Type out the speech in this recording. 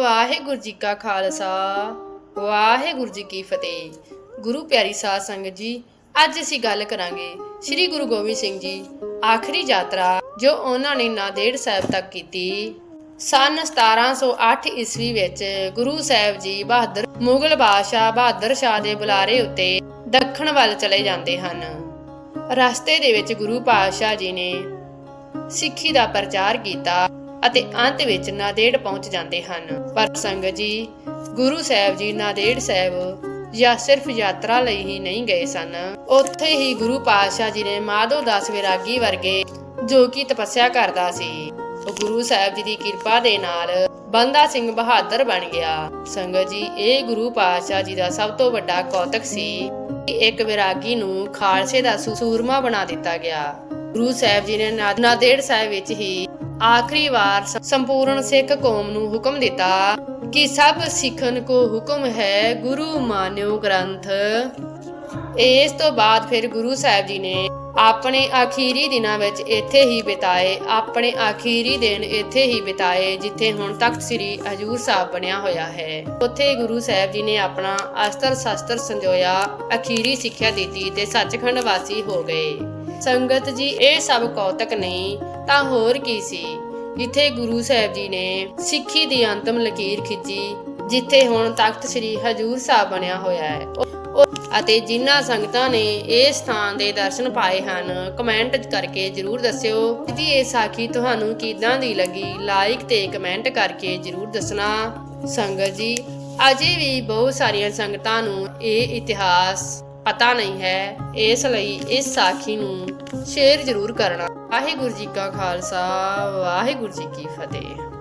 ਵਾਹਿਗੁਰੂ ਜੀ ਕਾ ਖਾਲਸਾ, ਵਾਹਿਗੁਰੂ ਜੀ ਕੀ ਫਤਿਹ। ਗੁਰੂ ਪਿਆਰੀ ਸਾਧ ਸੰਗਤ ਜੀ, ਅੱਜ ਅਸੀਂ ਗੱਲ ਕਰਾਂਗੇ ਸ੍ਰੀ ਗੁਰੂ ਗੋਬਿੰਦ ਸਿੰਘ ਜੀ, ਆਖਰੀ ਯਾਤਰਾ ਜੋ ਉਹਨਾਂ ਨੇ ਨਾਂਦੇੜ ਸਾਹਿਬ ਤੱਕ ਕੀਤੀ। ਸਨ 1708 ਈਸਵੀ ਵਿੱਚ ਗੁਰੂ ਸਾਹਿਬ ਜੀ ਬਹਾਦਰ, ਮੁਗਲ ਬਾਦਸ਼ਾਹ ਬਹਾਦਰ ਸ਼ਾਹ ਦੇ ਬੁਲਾਰੇ ਉੱਤੇ ਦੱਖਣ ਵੱਲ ਚਲੇ ਜਾਂਦੇ ਹਨ। ਰਸਤੇ ਦੇ ਵਿੱਚ ਗੁਰੂ ਪਾਤਸ਼ਾਹ ਜੀ ਨੇ ਸਿੱਖੀ ਦਾ ਪ੍ਰਚਾਰ ਕੀਤਾ। ਅਤੇ ਅੰਤ ਵਿੱਚ ਨਾਦੇੜ ਪਹੁੰਚ ਜਾਂਦੇ ਹਨ। ਪਰ ਸੰਗਤ ਜੀ, ਗੁਰੂ ਸਾਹਿਬ ਜੀ ਨਾਦੇੜ ਸਾਹਿਬ ਜਾਂ ਸਿਰਫ ਯਾਤਰਾ ਲਈ ਹੀ ਨਹੀਂ ਗਏ ਸਨ। ਉੱਥੇ ਹੀ ਗੁਰੂ ਪਾਤਸ਼ਾਹ ਜੀ ਨੇ ਮਾਧੋ ਦਾਸ ਵਿਰਾਗੀ ਵਰਗੇ ਜੋ ਕਿ ਤਪੱਸਿਆ ਕਰਦਾ ਸੀ, ਉਹ ਗੁਰੂ ਸਾਹਿਬ ਜੀ ਦੀ ਕਿਰਪਾ ਦੇ ਨਾਲ ਬੰਦਾ ਸਿੰਘ ਬਹਾਦਰ ਬਣ ਗਿਆ। ਸੰਗਤ ਜੀ, ਇਹ ਗੁਰੂ ਪਾਤਸ਼ਾਹ ਜੀ ਦਾ ਸਭ ਤੋਂ ਵੱਡਾ ਕੌਤਕ ਸੀ ਕਿ ਇੱਕ ਵਿਰਾਗੀ ਨੂੰ ਖਾਲਸੇ ਦਾ ਸੂ- ਸੂਰਮਾ ਬਣਾ ਦਿੱਤਾ ਗਿਆ। ਗੁਰੂ ਸਾਹਿਬ ਜੀ ਨੇ, ਨਾਦੇੜ ਸਾਹਿਬ ਵਿੱਚ ਹੀ ਆਖਰੀ ਵਾਰ ਸੰਪੂਰਨ ਸਿੱਖ ਕੌਮ ਨੂੰ ਹੁਕਮ ਦਿੱਤਾ ਕਿ ਸਭ ਸਿੱਖਣ ਕੋ ਹੁਕਮ ਹੈ ਗੁਰੂ ਮਾਨਿਓ ਗ੍ਰੰਥ। ਇਸ ਤੋਂ ਬਾਅਦ ਫਿਰ ਗੁਰੂ ਸਾਹਿਬ ਜੀ ਨੇ ਆਪਣੇ ਆਖੀਰੀ ਦਿਨਾਂ ਵਿੱਚ ਇੱਥੇ ਹੀ ਬਿਤਾਏ, ਆਪਣੇ ਆਖੀਰੀ ਦਿਨ ਇੱਥੇ ਹੀ ਬਿਤਾਏ, ਜਿੱਥੇ ਹੁਣ ਤਖਤ ਸ੍ਰੀ ਹਜੂਰ ਸਾਹਿਬ ਬਣਿਆ ਹੋਇਆ ਹੈ। ਉੱਥੇ ਗੁਰੂ ਸਾਹਿਬ ਜੀ ਨੇ ਆਪਣਾ ਅਸਤਰ ਸ਼ਸਤਰ ਸੰਜੋਇਆ ਆਖੀਰੀ ਸਿੱਖਿਆ ਦਿੱਤੀ ਤੇ ਸੱਚਖੰਡ ਵਾਸੀ ਹੋ ਗਏ। ਸੰਗਤ ਜੀ, ਇਹ ਸਭ ਕੌਤਕ ਨਹੀਂ, ਤਾਂ ਹੋਰ ਕੀ ਸੀ? ਜਿੱਥੇ ਗੁਰੂ ਸਾਹਿਬ ਜੀ ਨੇ ਸਿੱਖੀ ਦੀ ਅੰਤਮ ਲਕੀਰ ਖਿੱਚੀ, ਜਿੱਥੇ ਹੁਣ ਤਖਤ ਸ੍ਰੀ ਹਜੂਰ ਸਾਹਿਬ ਬਣਿਆ ਹੋਇਆ ਹੈ। ਅਤੇ ਜਿਨ੍ਹਾਂ ਸੰਗਤਾਂ ਨੇ ਇਹ ਸਥਾਨ ਦੇ ਦਰਸ਼ਨ ਪਾਏ ਹਨ ਕਮੈਂਟ ਕਰਕੇ ਜਰੂਰ ਦੱਸਿਓ। ਕਿ ਇਹ ਸਾਖੀ ਤੁਹਾਨੂੰ ਕਿਦਾਂ ਦੀ ਲੱਗੀ? ਲਾਈਕ ਤੇ ਕਮੈਂਟ ਕਰਕੇ ਜਰੂਰ ਦੱਸਣਾ। ਸੰਗਤ ਜੀ, ਅਜੇ ਵੀ ਬਹੁਤ ਸਾਰੀਆਂ ਸੰਗਤਾਂ ਨੂੰ ਇਹ ਇਤਿਹਾਸ ਪਤਾ ਨਹੀਂ ਹੈ। ਇਸ ਲਈ ਇਸ ਸਾਖੀ ਨੂੰ ਸ਼ੇਅਰ ਜਰੂਰ ਕਰਨਾ। ਵਾਹਿਗੁਰੂ ਜੀ ਕਾ ਖਾਲਸਾ, ਵਾਹਿਗੁਰੂ ਜੀ ਕੀ ਫਤਿਹ।